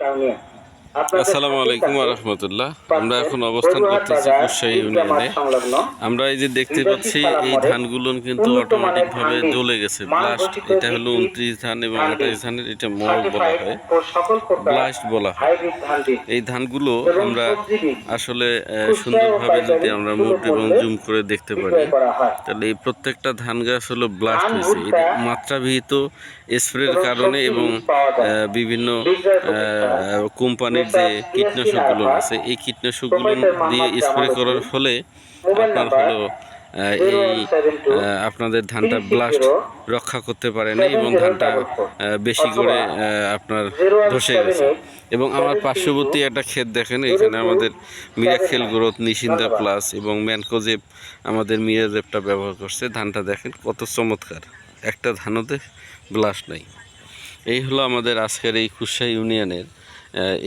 কাউনিয়া আপনাদের আসসালামু আলাইকুম রহমতুল্লাহ আমরা এখন অবস্থান করতেছি কুশাই ইউনিয়নে। আমরা এই যে দেখতে পাচ্ছি এই ধানগুলো কিন্তু উন্নত মানের অটোমেটিক ভাবে জ্বলে গেছে। ব্লাস্ট এটা হলো উনত্রিশ ধান এবং আঠাশ ধানের এটা মগ বলা হয়। ব্লাস্ট বলা হয়। এই ধানগুলো আমরা আসলে সুন্দরভাবে যদি আমরা মুড এবং জুম করে দেখতে পারি তাহলে এই প্রত্যেকটা ধান গাছ হলো ব্লাস্ট হয়েছে। এটা মাত্রাবিহিত স্প্রের কারণে এবং বিভিন্ন কোম্পানির যে কীটনাশকগুলো আছে এই কীটনাশকগুলো দিয়ে স্প্রে করার ফলে আপনার হলো এই আপনাদের ধানটা ব্লাস্ট রক্ষা করতে পারে না এবং ধানটা বেশি করে আপনার ধসে গেছে। এবং আমার পার্শ্ববর্তী একটা ক্ষেত দেখেন এখানে আমাদের মিরাখেল গ্রোথ নিশিন্দা প্লাস এবং ম্যানকোজেব আমাদের মিরাজেবটা ব্যবহার করছে। ধানটা দেখেন কত চমৎকার একটা ধানতে ব্লাস্ট নাই। এই হলো আমাদের আজকের এই কুশা ইউনিয়নের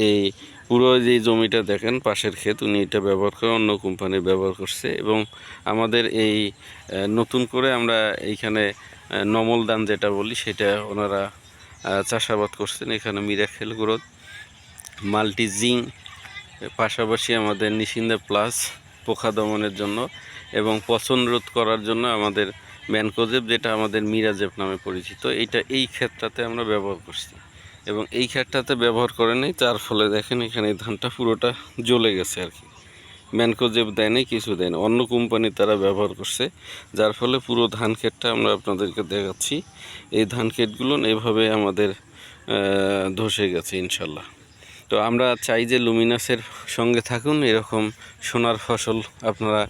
এই পুরো যে জমিটা দেখেন, পাশের ক্ষেত, উনি এটা ব্যবহার করে অন্য কোম্পানি ব্যবহার করছে এবং আমাদের এই নতুন করে আমরা এইখানে নমল দান যেটা বলি, সেটা ওনারা চাষাবাদ করছেন এখানে মিরাখেল গ্রোথ, মাল্টি জিং, পাশাপাশি আমাদের নিশিন্দা প্লাস পোকা দমনের জন্য এবং পচন রোধ করার জন্য আমাদের ম্যানকোজেব, যেটা আমাদের মিরাজেব নামে পরিচিত এইটা এই ক্ষেত্রটাতে আমরা ব্যবহার করছি। এবং এই ক্ষেত্রটাতে ব্যবহার করে নেই যার ফলে দেখেন এখানে ধানটা পুরোটা জ্বলে গেছে আর কি। ম্যানকোজেব দেয়নি কিছু দেয়নি অন্য কোম্পানি তারা ব্যবহার করছে, যার ফলে পুরো ধান ক্ষেতটা আমরা আপনাদেরকে দেখাচ্ছি। এই ধান ক্ষেতগুলো এভাবে আমাদের ধসে গেছে, ইনশাল্লাহ। তো আমরা চাই যে লুমিনাসের সঙ্গে থাকুন, এরকম সোনার ফসল আপনারা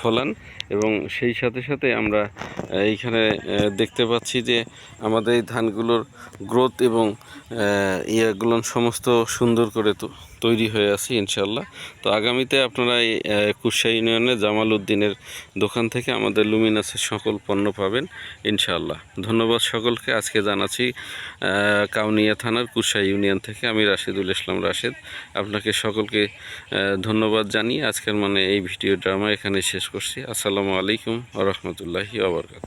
ফলান এবং সেই সাথে সাথে আমরা এইখানে দেখতে পাচ্ছি যে আমাদের এই ধানগুলোর গ্রোথ এবং ইয়েগুলো সমস্ত সুন্দর করে তো তৈরি হয়ে আছে ইনশাল্লাহ তো আগামীতে আপনারা এই কুশা ইউনিয়নে জামাল উদ্দিনের দোকান থেকে আমাদের লুমিনাসের সকল পণ্য পাবেন ইনশাল্লাহ ধন্যবাদ সকলকে। আজকে জানাচ্ছি কাউনিয়া থানার কুশা ইউনিয়ন থেকে আমি রাশিদুল ইসলাম রাশেদ। আপনাকে সকলকে ধন্যবাদ জানিয়ে আজকের মানে এই ভিডিও ড্রামা এখানে শেষ করছি। আসসালামু আলাইকুম আ রহমতুল্লাহি আবরকাত